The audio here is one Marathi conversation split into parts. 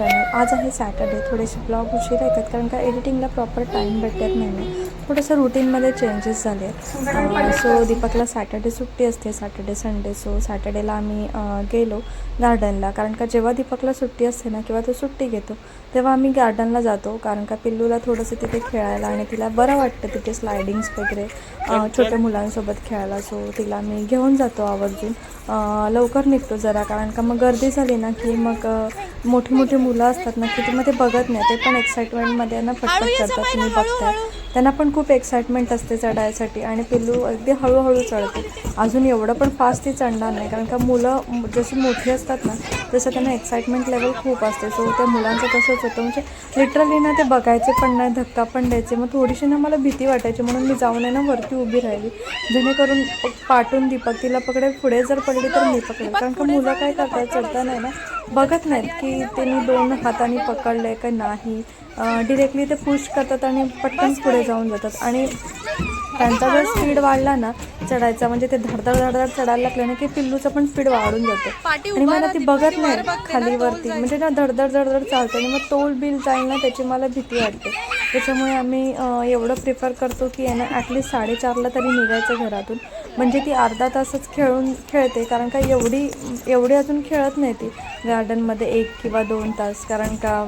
चॅनल आज आहे सॅटर्डे थोडेसे ब्लॉग उशीर येतात कारण का एडिटिंगला प्रॉपर टाईम भेटत नाही थोडंसं रुटीनमध्ये चेंजेस झाले आहेत? सो दीपकला सॅटर्डे सुट्टी असते. सॅटर्डे संडे सो सॅटर्डेला आम्ही गेलो गार्डनला कारण का जेव्हा दीपकला सुट्टी असते ना किंवा तो सुट्टी घेतो तेव्हा आम्ही गार्डनला जातो. कारण का पिल्लूला थोडंसं तिथे खेळायला आणि तिला बरं वाटतं तिथे स्लायडिंग्स वगैरे छोट्या मुलांसोबत खेळायला. सो तिला मी घेऊन जातो आवर्जून. लवकर निघतो जरा. कारण का मग गर्दी झाली ना की मग मोठी मोठी मुलं असतात ना की ते मग ते बघत नाही. ते पण एक्साइटमेंटमध्ये ना फटफट करतात. तुम्ही बघताय. त्यांना पण खूप एक्साइटमेंट असते चढायसाठी आणि पिल्लू अगदी हळूहळू चढते. अजून एवढं पण फास्ट ती चढणार नाही कारण का मुलं जशी मोठी असतात ना तसं त्यांना एक्साइटमेंट लेवल खूप असते. सो त्या मुलांचं तसंच होतं. म्हणजे लिटरली ना ते बघायचे पण नाही धक्का पण द्यायचे. मग थोडीशी ना मला भीती वाटायची म्हणून मी जाऊन आहे ना वरती उभी राहिली. जेणेकरून पाठून दीपक तिला पकडे पुढे जर पडली तर मी पकडेल. कारण का मुलं काय करतात चढता नाही ना. बघत नाहीत की त्यांनी दोन हाताने पकडले का नाही. डिरेक्टली ते पुश करतात आणि पटकन पुढे जाऊन जातात. आणि त्यांचा जर स्पीड वाढला ना चढायचा म्हणजे ते धडधड धडधड चढायला लागलं ना की पिल्लूचं पण स्पीड वाढून जातं. आणि मला ती बघत नाही खाली वरती म्हणजे ना धडधड धडधड चालते आणि मग तोल बिल जाईल ना त्याची मला भीती वाटते. त्याच्यामुळे आम्ही एवढं प्रिफर करतो की आहे ना ॲटलिस्ट साडेचारला तरी निघायचं घरातून. म्हणजे ती अर्धा तासच खेळून खेळते कारण का एवढी एवढी अजून खेळत नाही ती. गार्डनमध्ये एक किंवा दोन तास कारण का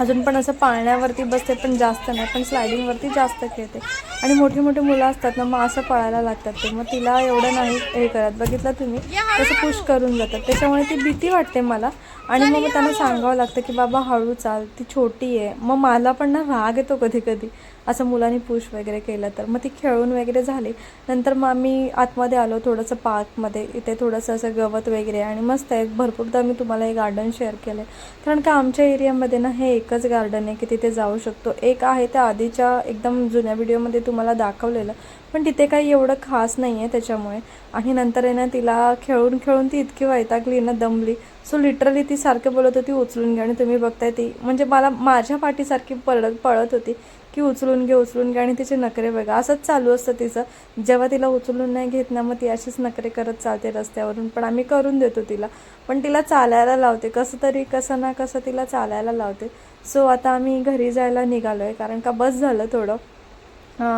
अजून पण असं पाळण्यावरती बसते पण जास्त नाही पण स्लायडिंगवरती जास्त खेळते. आणि मोठी मोठी मुलं असतात ना मग असं पळायला लागतात ते. मग तिला एवढं नाही हे करत. बघितलं तुम्ही? तसं पुश करून जातात. त्याच्यामुळे ती भीती वाटते मला. आणि मग त्यांना सांगावं लागतं की बाबा हळू चाल. ती छोटी आहे. मग मला पण ना राग येतो कधी कधी. असं मुलांनी पुश वगैरे केलं तर. मग ती खेळून वगैरे झाली. नंतर मग आम्ही आतमध्ये आलो थोडंसं पार्कमध्ये. इथे थोडंसं असं गवत वगैरे आणि मस्त आहे. भरपूरदा मी तुम्हाला हे गार्डन शेअर केलं आहे कारण का आमच्या एरियामध्ये ना हे एकच गार्डन आहे की तिथे जाऊ शकतो. एक आहे त्या आधीच्या एकदम जुन्या व्हिडिओमध्ये तुम्हाला दाखवलेलं. पण तिथे काही एवढं खास नाही आहे त्याच्यामुळे. आणि नंतर आहे ना तिला खेळून खेळून ती इतकी वैतागली ना दमली. सो लिटरली ती सारखं बोलत होती उचलून घ्या आणि तुम्ही बघताय ती. म्हणजे मला माझ्या पाठीसारखी पळत पळत होती. की उचलून घे उचलून घे आणि तिचे नखरे बघा. असंच चालू असतं तिचं. जेव्हा तिला उचलून नाही घेत ना मग ती अशीच नखरे करत चालते रस्त्यावरून. पण आम्ही करून देतो तिला. पण तिला चालायला लावते. कसं तरी कसं ना कसं तिला चालायला लावते. सो आता आम्ही घरी जायला निघालो आहे कारण का बस झालं थोडं.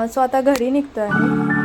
सो आता घरी निघतो आहे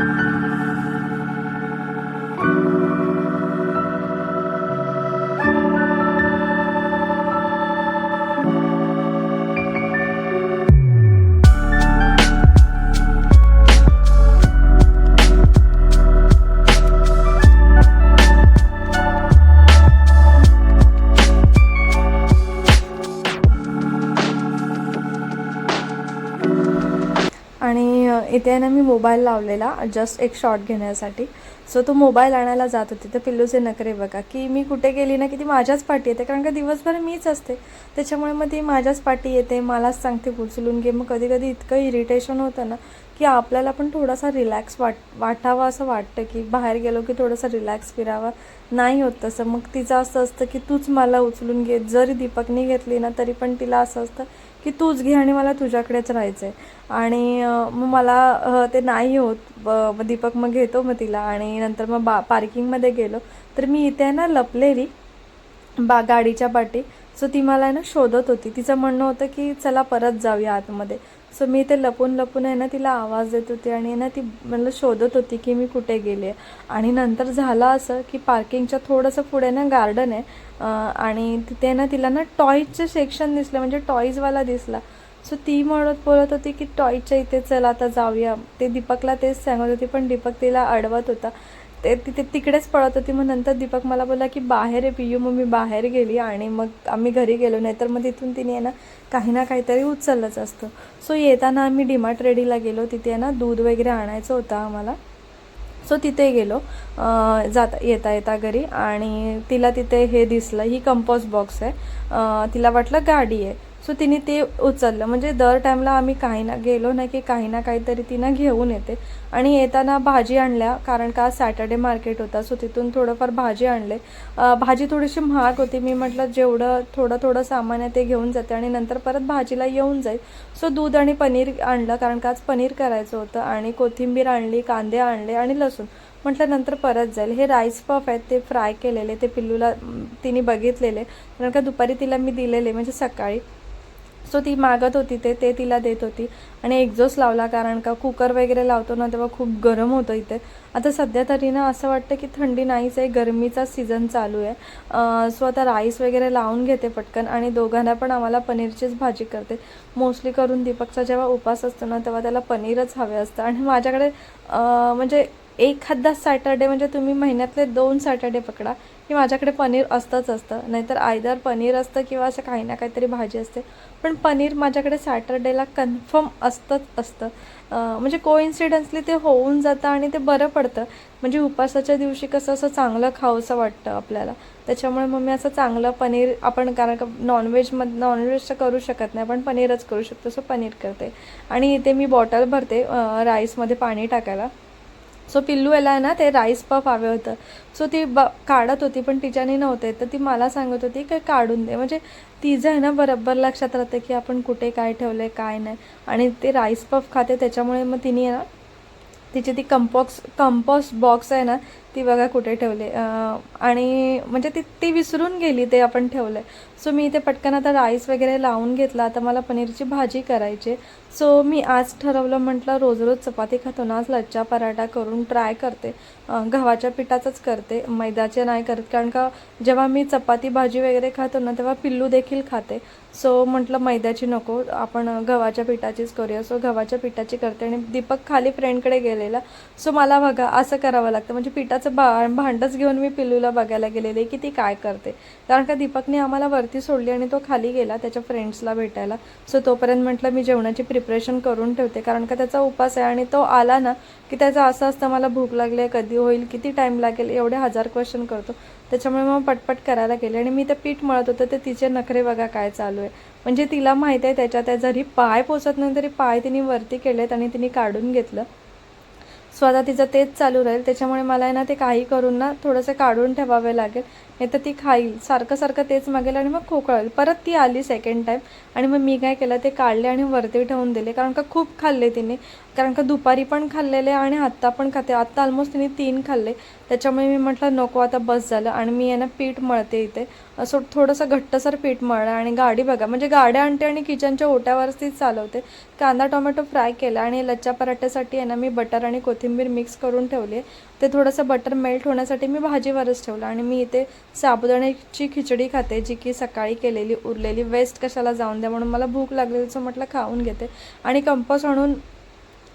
इथे आहे ना मी मोबाईल लावलेला जस्ट एक शॉट घेण्यासाठी. सो तो मोबाईल आणायला जात होती. तर पिल्लूचे नखरे बघा की मी कुठे गेली ना की ती माझ्याच पाठी येते कारण का दिवसभर मीच असते. त्याच्यामुळे मग ती माझ्याच पाठी येते मलाच सांगते उचलून घे. मग कधी कधी इतकं इरिटेशन होतं ना की आपल्याला पण थोडासा रिलॅक्स वाट वाटावा असं वाटतं की बाहेर गेलो की थोडंसं रिलॅक्स फिरावा. नाही होत तसं. मग तिचं असं असतं की तूच मला उचलून घे. जरी दीपकने घेतली ना तरी पण तिला असं असतं की तूच घे आणि मला तुझ्याकडेच राहायचं आहे आणि मग मला ते नाही होत. ब- मग दीपक मग घेतो मग तिला. आणि नंतर मग बा पार्किंगमध्ये गेलो. तर मी इथे आहे ना लपलेली बा गाडीच्या पाठी. सो ती मला आहे ना शोधत होती. तिचं म्हणणं होतं की चला परत जाऊया आतमध्ये. सो मी ते लपून लपून आहे ना तिला आवाज देत होती आणि ना ती मला शोधत होती की मी कुठे गेले. आणि नंतर झालं असं की पार्किंगच्या थोडंसं पुढे ना गार्डन आहे. आणि तिथे ना तिला ना टॉयजचं सेक्शन दिसलं म्हणजे टॉईजवाला दिसला. सो ती म्हणत बोलत होती की टॉयच्या इथे चल आता जाऊया. ते दीपकला तेच सांगत होती पण दीपक तिला अडवत होता. ते तिथे तिकडेच पळत होती. मग नंतर दीपक मला बोला की बाहेर आहे पियू मग मी बाहेर गेली आणि मग आम्ही घरी गेलो. नाहीतर मग तिथून तिने आहे ना काही ना काहीतरी उचललंच असतं. सो येताना आम्ही डिमार्ट रेडीला गेलो. तिथे आहे ना दूध वगैरे आणायचं होतं आम्हाला. सो तिथे गेलो. जाता येता येता घरी आणि तिला तिथे हे दिसलं. ही कंपोस्ट बॉक्स आहे. तिला वाटलं गाडी आहे. सो तिने ते उचललं. म्हणजे दर टाईमला आम्ही काही ना गेलो नाही की काही ना काहीतरी तिनं घेऊन येते. आणि येताना भाजी आणल्या कारण का सॅटर्डे मार्केट होता. सो तिथून थोडंफार भाजी आणले. भाजी थोडीशी महाग होती. मी म्हटलं जेवढं थोडं थोडं सामान आहे ते घेऊन जाते आणि नंतर परत भाजीला येऊन जाईल. सो दूध आणि पनीर आणलं कारण का आज पनीर करायचं होतं. आणि कोथिंबीर आणली कांदे आणले आणि लसूण. म्हटलं नंतर परत जाईल. हे राईस पफ आहेत ते फ्राय केलेले. ते पिल्लूला तिने बघितलेले. कारण का दुपारी तिला मी दिलेले म्हणजे सकाळी. सो ती मागत होती ते ते तिला देत होती. आणि एक्झॉस्ट लावला कारण का कुकर वगैरे लावतो ना तेव्हा खूप गरम होतं इथे. आता सध्या तरी ना असं वाटतं की थंडी नाहीच आहे गरमीचा सीझन चालू आहे. सो आता राईस वगैरे लावून घेते पटकन आणि दोघांना पण आम्हाला पनीरचीच भाजी करते. मोस्टली करून दीपकचा जेव्हा उपास असतो ना तेव्हा त्याला पनीरच हवे असतं. आणि माझ्याकडे म्हणजे एखादा सॅटर्डे म्हणजे तुम्ही महिन्यातले दोन सॅटर्डे पकडा. की माझ्याकडे पनीर असतंच असतं. नाहीतर आयदर पनीर असतं किंवा असं काही ना काहीतरी भाजी असते. पण पनीर माझ्याकडे सॅटरडेला कन्फर्म असतंच असतं. म्हणजे कोइन्सिडन्सली ते होऊन जातं आणि ते बरं पडतं. म्हणजे उपासाच्या दिवशी कसं असं चांगलं खाऊसं वाटतं आपल्याला. त्याच्यामुळे मग मी असं चांगलं पनीर आपण कारण का नॉनव्हेजमध्ये नॉनव्हेज तर करू शकत नाही पण पनीरच करू शकतो. सो पनीर करते. आणि इथे मी बॉटल भरते राईसमध्ये पाणी टाकायला. सो पिल्लू याला आहे ना ते राईस पफ हवे होतं. सो ती ब काढत होती पण तिच्याने नव्हते. तर ती मला सांगत होती की काढून दे. म्हणजे तिचं आहे ना बरोबर लक्षात राहते की आपण कुठे काय ठेवलं आहे काय नाही. आणि ते राईस पफ खाते त्याच्यामुळे मग तिने आहे ना तिची ती कंपॉक्स कंपोस्ट बॉक्स आहे ना ती बघा कुठे ठेवले. आणि म्हणजे ती ती विसरून गेली ते आपण ठेवलं आहे सो मी इथे पटकन आता राईस वगैरे लावून घेतला. आता मला पनीरची भाजी करायची सो मी आज ठरवलं म्हटलं रोज रोज चपाती खातो ना आज लच्छा पराठा करून ट्राय करते. गव्हाच्या पिठाचंच करते. मैद्याचे नाही करत. कारण का जेव्हा मी चपाती भाजी वगैरे खातो ना तेव्हा पिल्लू देखील खाते. सो म्हटलं मैद्याची नको. आपण गव्हाच्या पिठाचीच करूया. सो गव्हाच्या पिठाची करते. आणि दीपक खाली फ्रेंडकडे गेलेला. सो मला बघा असं करावं लागतं. म्हणजे पिठाचं बा भांडंच घेऊन मी पिल्लूला बघायला गेलेले की ती काय करते. कारण का दीपकने आम्हाला वरती सोडली आणि तो खाली गेला त्याच्या फ्रेंड्सला भेटायला. सो तोपर्यंत म्हटलं मी जेवणाची प्रिपरेशन करून ठेवते कारण का त्याचा उपास आहे. आणि तो आला ना की त्याचं असं असतं मला भूक लागली आहे कधी होईल किती टाईम लागेल एवढे हजार क्वेश्चन करतो. त्याच्यामुळे मग पटपट करायला गेले आणि मी ते पीठ मळत होतं ते तिचे नखरे बघा काय चालू आहे. म्हणजे तिला माहिती आहे त्याच्यात आहे जरी पाय पोचत नाही तरी पाय तिने वरती केलेत आणि तिने काढून घेतलं. सो आता तिचं तेच चालू राहील. त्याच्यामुळे मला आहे ना ते काही करून ना थोडंसं काढून ठेवावे लागेल. नाही तर ती खाईल. सारखं सारखं तेच मागेल आणि मग खोकळेल. परत ती आली सेकंड टाईम आणि मग मी काय केलं ते काढले आणि वरती ठेवून दिले. कारण का खूप खाल्ले तिने. कारण का दुपारी पण खाल्लेले आणि आत्ता पण खाते. आत्ता ऑलमोस्ट तिने तीन खाल्ले. त्याच्यामुळे मी म्हटलं नको आता बस झालं. आणि मी आहे ना पीठ मळते इथे. असं थोडंसं घट्टसर पीठ मळलं आणि गाडी बघा म्हणजे गाड्या आणते आणि किचनच्या ओट्यावरच ती चालवते. कांदा टोमॅटो फ्राय केला आणि लच्छा पराठ्यासाठी आहे ना मी बटर आणि कोथिंबीर मिक्स करून ठेवली आहे. ते थोडंसं बटर मेल्ट होण्यासाठी मी भाजीवरच ठेवलं आणि मी इथे साबुदाण्याची खिचडी खाते जी की सकाळी केलेली उरलेली वेस्ट कशाला जाऊन द्या म्हणून मला भूक लागलेली सो म्हटलं खाऊन घेते. आणि कंपोस्ट आणून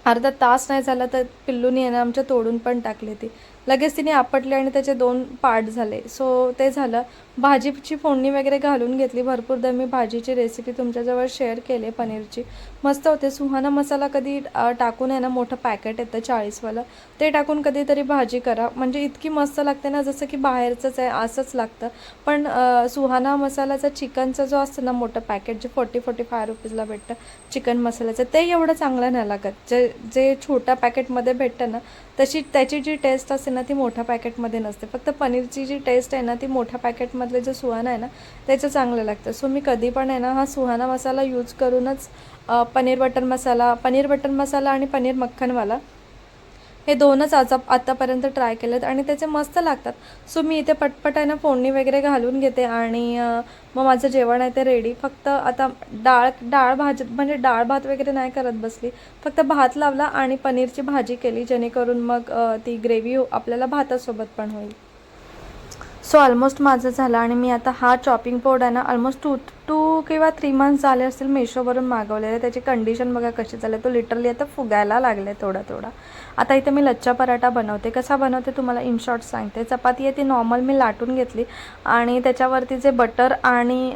अर्धा तास नाही झाला तर पिल्लूनी आहे ना आमच्या तोडून पण टाकली ती लगेच तिने आपटले आणि त्याचे दोन पार्ट झाले. सो ते झालं. भाजीची फोडणी वगैरे घालून घेतली. भरपूरदा मी भाजीची रेसिपी तुमच्याजवळ शेअर केली पनीरची. मस्त होते. सुहाना मसाला कधी टाकून आहे ना मोठं पॅकेट येतं चाळीसवालं. ते टाकून कधीतरी भाजी करा. म्हणजे इतकी मस्त लागते ना जसं की बाहेरचंच आहे असंच लागतं. पण सुहाना मसाल्याचा चिकनचा जो असतो ना मोठं पॅकेट जे फोर्टी फोर्टी फाय रुपीजला भेटतं चिकन मसाल्याचं ते एवढं चांगलं नाही लागत. जे जे छोट्या पॅकेटमध्ये भेटतं ना तशी त्याची जी टेस्ट असते ना ती मोठ्या पॅकेटमध्ये नसते. फक्त पनीरची जी टेस्ट आहे ना ती मोठ्या पॅकेटमधले जो सुहाना आहे ना त्याचं चांगलं लागतं. सो मी कधी पण आहे ना हा सुहाना मसाला यूज करूनच पनीर बटर मसाला पनीर बटर मसाला आणि पनीर मक्खनवाला हे दोनच आज आत्तापर्यंत ट्राय केलेत आणि त्याचे मस्त लागतात. सो मी इथे पटपट आहे ना फोडणी वगैरे घालून घेते आणि मग माझं जेवण आहे ते रेडी फक्त आता डाळ डाळ भाजी म्हणजे डाळ भात वगैरे नाही करत बसली. फक्त भात लावला आणि पनीरची भाजी केली जेणेकरून मग ती ग्रेव्ही आपल्याला भातासोबत पण होईल. सो ऑलमोस्ट माझं झालं आणि मी आता हा चॉपिंग बोर्ड आहे ना ऑलमोस्ट टू टू किंवा थ्री मंथ्स झाले असतील मेशोवरून मागवलेले त्याची कंडिशन बघा कशी झाली. तो लिटरली आता फुगायला लागले थोडा थोडा. आता इथे मी लच्छा पराठा बनवते. कसा बनवते तुम्हाला इन शॉर्ट सांगते. चपाती आहे ती नॉर्मल मी लाटून घेतली आणि त्याच्यावरती जे बटर आणि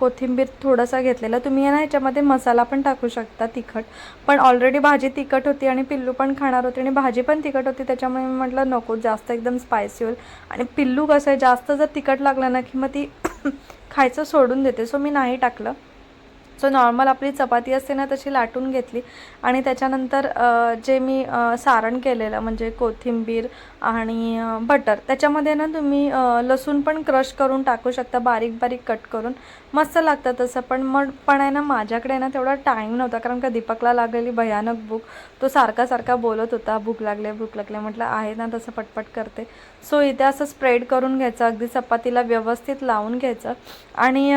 कोथिंबीर थोडंसं घेतलेलं तुम्ही आहे ना ह्याच्यामध्ये मसाला पण टाकू शकता तिखट. पण ऑलरेडी भाजी तिखट होती आणि पिल्लू पण खाणार होती आणि भाजी पण तिखट होती त्याच्यामुळे मी म्हटलं नको जास्त एकदम स्पायसी होईल. आणि पिल्लू कसं आहे जास्त जर तिखट लागलं ना की मग ती खायचं सोडून देते. सो मी नाही टाकलं. सो नॉर्मल आपली चपाती असते ना तशी लाटून घेतली. आणि त्याच्यानंतर जे मी सारण केलेलं म्हणजे कोथिंबीर आणि बटर त्याच्यामध्ये ना तुम्ही लसूण पण क्रश करून टाकू शकता बारीक बारीक कट करून. मस्त लागतं तसं पण मग पण आहे ना माझ्याकडे ना तेवढा टाईम नव्हता कारण का दीपकला लागलेली भयानक भूक. तो सारखा सारखा बोलत होता भूक लागले भूक लागले. म्हटलं आहे ना तसं पटपट करते. सो इथे असं स्प्रेड करून घ्यायचं अगदी चपातीला व्यवस्थित लावून घ्यायचं. आणि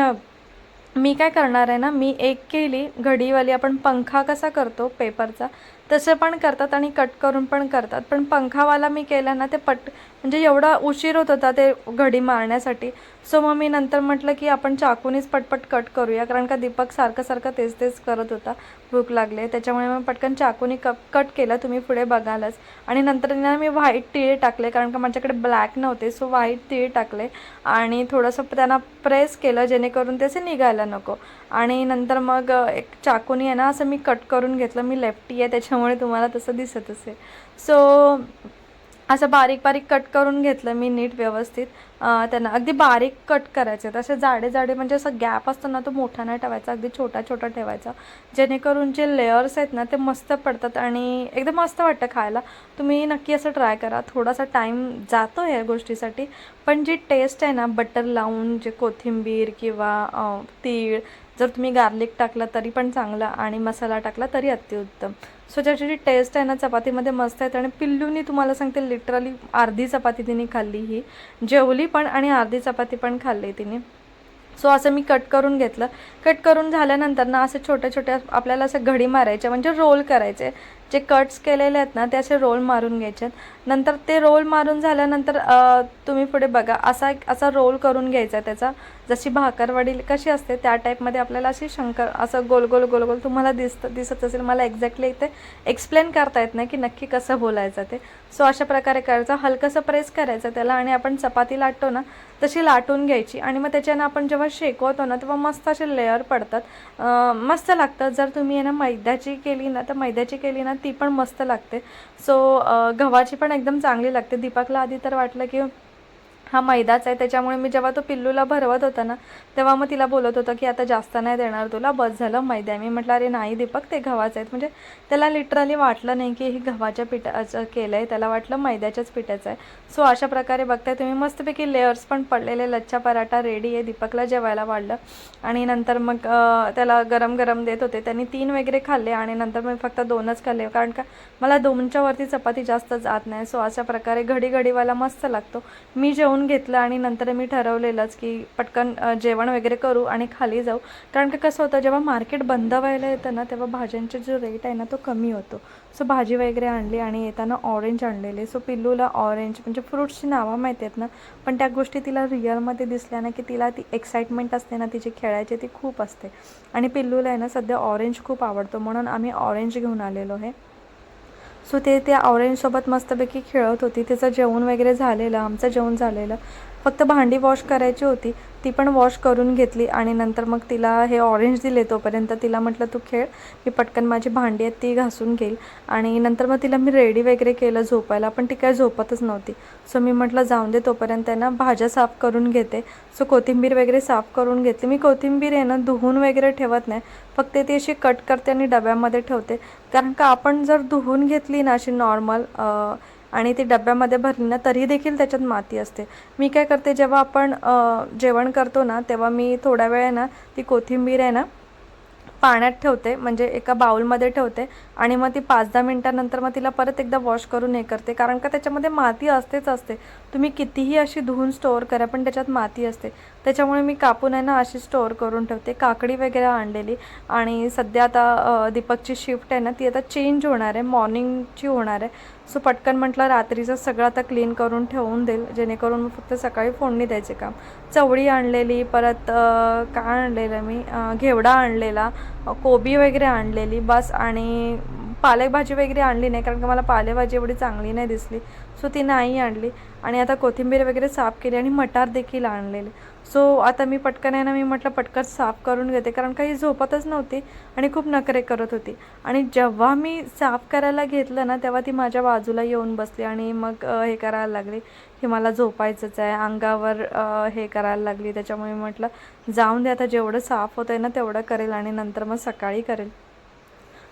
मी काय करणार आहे ना मी एक केली घडीवाली आपण पंखा कसा करतो पेपरचा तसे पण करतात आणि कट करून पण करतात. पण पंखावाला मी केला ना ते पट म्हणजे एवढा उशीर होत होता ते घडी मारण्यासाठी. सो मग मी नंतर म्हटलं की आपण चाकूनीच पटपट कट करूया कारण का दीपक सारखं सारखं तेच तेच करत होता. भूक लागले. त्याच्यामुळे मग पटकन चाकूनी कप कट केलं. तुम्ही पुढे बघालच. आणि नंतर ना मी व्हाईट तिळे टाकले कारण का माझ्याकडे ब्लॅक नव्हते. सो व्हाईट तिळे टाकले. आणि थोडंसं त्यांना प्रेस केलं जेणेकरून ते असे निघायला नको. आणि नंतर मग एक चाकूनी आहे ना असं मी कट करून घेतलं. मी लेफ्टी आहे त्याच्यामुळे तुम्हाला तसं दिसत असेल सो असं बारीक बारीक कट करून घेतलं मी नीट व्यवस्थित. त्यांना अगदी बारीक कट करायचे. तसे जाडे जाडे म्हणजे असं गॅप असतो ना तो मोठा नाही ठेवायचा अगदी छोटा छोटा ठेवायचा. जेणेकरून जे लेअर्स आहेत ना ते मस्त पडतात आणि एकदम मस्त वाटतं खायला. तुम्ही नक्की असं ट्राय करा. थोडासा टाईम जातो या गोष्टीसाठी. पण जी टेस्ट आहे ना बटर लावून जे कोथिंबीर किंवा तीळ जर तुम्ही गार्लिक टाकला तरी पण चांगला आणि मसाला टाकला तरी अतिउत्तम सो ज्याची जी टेस्ट आहे ना चपातीमध्ये मस्त आहे आणि पिल्लूनी तुम्हाला सांगते लिटरली अर्धी चपाती तिने खाल्ली ही. जेवली पण आणि अर्धी चपाती पण खाल्ली तिने. सो असं मी कट करून घेतलं. कट करून झाल्यानंतर ना असे छोटे छोटे आपल्याला असं घडी मारायचे म्हणजे रोल करायचे. जे कट्स केलेले आहेत ना ते असे रोल मारून घ्यायचे नंतर ते रोल मारून झाल्यानंतर तुम्ही पुढे बघा असा एक असा रोल करून घ्यायचा त्याचा. जशी भाकरवाडी कशी असते त्या टाईपमध्ये आपल्याला अशी शंकर असं गोल गोल गोल गोल तुम्हाला दिसतं दिसत असेल मला एक्झॅक्टली इथे एक्सप्लेन करता येत नाही की नक्की कसं बोलायचं ते. सो अशा प्रकारे करायचं. हलकंसं प्रेस करायचं त्याला आणि आपण चपाती लाटतो ना तशी लाटून घ्यायची. आणि मग त्याच्यानं आपण जेव्हा शेकवतो ना तेव्हा मस्त असे लेअर पडतात. मस्त लागतं जर तुम्ही आहे ना मैद्याची केली ना तर मैद्याची केली ना ती पण मस्त लागते. सो गव्हाची पण एकदम चांगली लागते. दीपकला आधी तर वाटलं की हा मैदाच आहे. त्याच्यामुळे मी जेव्हा तो पिल्लूला भरवत होता ना तेव्हा मग तिला बोलत होतं की आता जास्त नाही देणार तुला. बस झालं मैदा मी म्हटलं अरे नाही दीपक ते गव्हाचं आहेत म्हणजे त्याला लिटरली वाटलं नाही की हे गव्हाच्या पिठाचं केलं आहे त्याला वाटलं मैद्याच्याच पिठाचं आहे. सो अशा प्रकारे बघताय तुम्ही मस्तपैकी लेअर्स पण पडलेले. लच्छा पराठा रेडी आहे. दीपकला जेवायला वाढलं. आणि नंतर मग त्याला गरम गरम देत होते. त्यांनी तीन वगैरे खाल्ले आणि नंतर मी फक्त दोनच खाल्ले. कारण का मला दोनच्यावरती चपाती जास्त जात नाही. सो अशा प्रकारे घडी घडीवाला मस्त लागतो. मी जेवून घेतलं आणि नंतर मी ठरवलेलंच की पटकन जेवण वगैरे करू आणि खाली जाऊ. कारण का कसं होतं जेव्हा मार्केट बंद व्हायला येतं ना तेव्हा भाज्यांचे जो रेट आहे ना तो कमी होतो. सो भाजी वगैरे आणली आणि येताना ऑरेंज आणलेले. सो पिल्लूला ऑरेंज म्हणजे फ्रूट्सची नावं माहिती आहेत ना? पण त्या गोष्टी तिला रिअलमध्ये दिसल्या ना की तिला ती एक्साइटमेंट असते ना तिची खेळायची ती खूप असते. आणि पिल्लूला आहे ना सध्या ऑरेंज खूप आवडतो. म्हणून आम्ही ऑरेंज घेऊन आलेलो आहे. सो ते त्या ऑरेंजसोबत मस्तपैकी खेळत होती. तिचं जेवण वगैरे झालेलं आमचं जेवण झालेलं. फक्त भांडी वॉश करायची होती ती पण वॉश करून घेतली आणि नंतर मग तिला हे ऑरेंज दिले तोपर्यंत तिला म्हटलं तू खेळ मी पटकन माझी भांडी आहेत ती घासून घेईल. आणि नंतर मग तिला मी रेडी वगैरे केलं झोपायला पण ती काय झोपतच नव्हती. सो मी म्हटलं जाऊन दे तोपर्यंत आहे ना भाज्या साफ करून घेते. सो कोथिंबीर वगैरे साफ करून घेतली. मी कोथिंबीर आहे ना धुवून वगैरे ठेवत नाही. फक्त ती अशी कट करते आणि डब्यामध्ये ठेवते. कारण का आपण जर धुवून घेतली ना अशी नॉर्मल आणि ती डब्यामध्ये भरली ना तरी देखील त्याच्यात माती असते. मी काय करते जेव्हा आपण जेवण करतो ना तेव्हा मी थोड्या वेळ आहे ना ती कोथिंबीर आहे ना पाण्यात ठेवते म्हणजे एका बाउलमध्ये ठेवते आणि मग ती पाच दहा मिनटानंतर मग तिला परत एकदा वॉश करून हे करते. कारण का त्याच्यामध्ये माती असतेच असते. तुम्ही कितीही अशी धुवून स्टोअर करा पण त्याच्यात माती असते. त्याच्यामुळे मी कापून आहे ना अशी स्टोअर करून ठेवते. काकडी वगैरे आणलेली. आणि सध्या आता दीपकची शिफ्ट आहे ना ती आता चेंज होणार आहे. मॉर्निंगची होणार आहे. सो पटकन म्हटलं रात्रीचं सगळं आता क्लीन करून ठेवून देईल. जेणेकरून मग फक्त सकाळी फोडणी द्यायचे काम. चवळी आणलेली परत काय आणलेलं मी? घेवडा आणलेला कोबी वगैरे आणलेली बस. आणि पालेभाजी वगैरे आणली नाही कारण का मला पालेभाजी एवढी चांगली नाही दिसली. सो ती नाही आणली. आणि आता कोथिंबीर वगैरे साफ केली आणि मटार देखील आणलेले. सो आता मी पटकन आहे ना मी म्हटलं पटकन साफ करून घेते कारण काही झोपतच नव्हती आणि खूप नखरे करत होती. आणि जेव्हा मी साफ करायला घेतलं ना तेव्हा ती माझ्या बाजूला येऊन बसली आणि मग हे करायला लागली की मला झोपायचंच आहे. अंगावर हे करायला लागली. त्याच्यामुळे मी म्हटलं जाऊन दे आता जेवढं साफ होतं आहे ना तेवढं करेल आणि नंतर मग सकाळी करेल.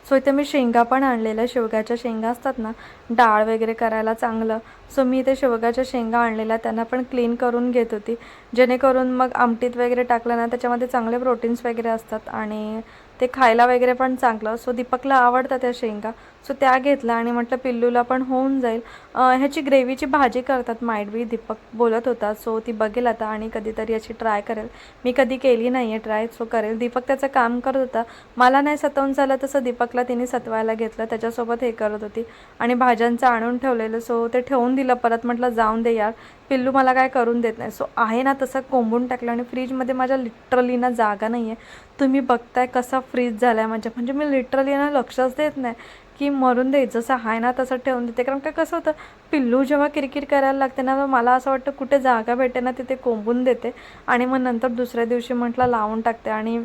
सो इथे मी शेंगा पण आणलेल्या शेवग्याच्या शेंगा असतात ना डाळ वगैरे करायला चांगलं. सो मी इथे शेवग्याच्या शेंगा आणलेल्या त्यांना पण क्लीन करून घेत होती. जेणेकरून मग आमटीत वगैरे टाकलं ना त्याच्यामध्ये चांगले प्रोटीन्स वगैरे असतात आणि ते खायला वगैरे पण चांगलं. सो दीपकला आवडतं त्या शेंगा. सो त्या घेतल्या आणि म्हटलं पिल्लूला पण होऊन जाईल. ह्याची ग्रेव्हीची भाजी करतात माइट दीपक बोलत होता. सो ती बघेल आता आणि कधीतरी याची ट्राय करेल. मी कधी केली नाही आहे ट्राय सो करेल. दीपक त्याचं काम करत होता. मला नाही सतवून झालं तसं दीपकला तिने सतवायला घेतलं. त्याच्यासोबत हे करत होती. आणि भाज्यांचं आणून ठेवलेलं. सो ते ठेवून दिलं. परत म्हटलं जाऊन दे यार. पिल्लू मला काय करून देत नाही. सो आहे ना तसं कोंबून टाकलं आणि फ्रीजमध्ये माझ्या लिटरली ना जागा नाही आहे तुम्ही बघताय कसा फ्रीज झाला आहे माझ्या. म्हणजे मी लिटरली ना लक्षच देत नाही. की मरून दे जसं आहे ना तसं ठेवून देते. कारण का कसं होतं पिल्लू जेव्हा किरकिर करायला लागते ना मला असं वाटतं कुठे जागा भेटे ना तिथे कोंबून देते. आणि मग नंतर दुसऱ्या दिवशी म्हटलं लावून टाकते. आणि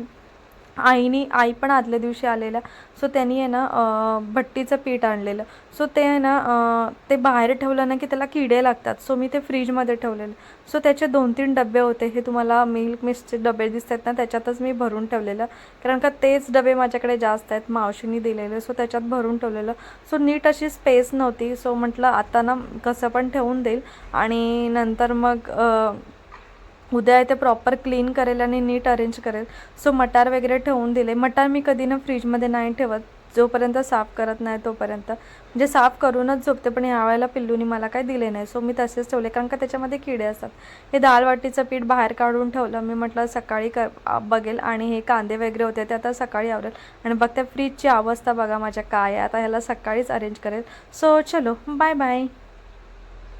आईनी आई पण आदल्या दिवशी आलेल्या. सो त्यांनी आहे ना भट्टीचं पीठ आणलेलं. सो ते आहे ना ते बाहेर ठेवलं ना की त्याला किडे लागतात. सो मी ते फ्रीजमध्ये ठेवलेलं. सो त्याचे दोन तीन डबे होते. हे तुम्हाला मिल्क मिस्टचे डबे दिसतात ना त्याच्यातच मी भरून ठेवलेलं. कारण का तेच डबे माझ्याकडे जास्त आहेत. मावशीनी दिलेले. सो त्याच्यात भरून ठेवलेलं. सो नीट अशी स्पेस नव्हती. सो म्हटलं आता ना कसं पण ठेवून देईल. आणि नंतर मग उद्या ते प्रॉपर क्लीन करेल आणि नीट अरेंज करेल. सो मटार वगैरे ठेवून दिले. मटार मी कधी ना फ्रीजमध्ये नाही ठेवत. जोपर्यंत साफ करत नाही तोपर्यंत. म्हणजे साफ करूनच झोपते पण यावेळेला पिल्लूनी मला काही दिले नाही. सो मी तसेच ठेवले. कारण का त्याच्यामध्ये किडे असतात. हे दाल वाटीचं पीठ बाहेर काढून ठेवलं. मी म्हटलं सकाळी कर बघेल. आणि हे कांदे वगैरे होते ते आता सकाळी आवरेल. आणि बघ त्या फ्रीजची अवस्था बघा माझ्या काय आहे. आता ह्याला सकाळीच अरेंज करेल. सो चलो. Bye bye